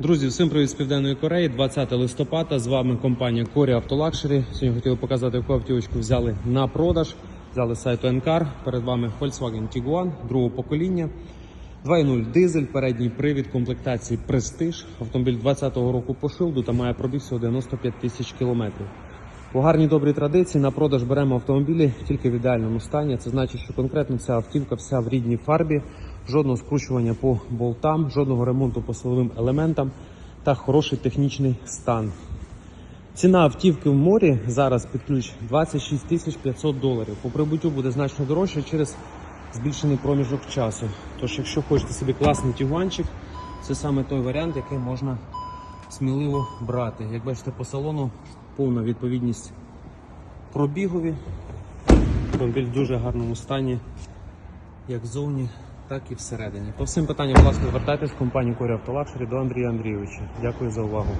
Друзі, всім привіт з Південної Кореї. 20 листопада. З вами компанія Корі Автолакшері. Сьогодні хотіли показати, яку автівочку взяли на продаж. Взяли з сайту Encar. Перед вами Volkswagen Tiguan другого покоління. 2.0 дизель, передній привід комплектації Prestige. Автомобіль 20-го року по шилду та має пробіг всього 95 тисяч кілометрів. По гарній добрій традиції на продаж беремо автомобілі тільки в ідеальному стані. Це значить, що конкретно ця автівка вся в рідній фарбі, жодного скручування по болтам, жодного ремонту по силовим елементам та хороший технічний стан. Ціна автівки в морі зараз під ключ 26 тисяч 500 доларів. По прибуттю буде значно дорожче через збільшений проміжок часу. Тож, якщо хочете собі класний тюганчик, це саме той варіант, який можна сміливо брати. Як бачите, по салону повна відповідність пробігові. Автомобіль в дуже гарному стані, як ззовні, так і всередині. По всім питанням, власне, звертайтесь в компанію Корі Автолакшері до Андрія Андрійовича. Дякую за увагу.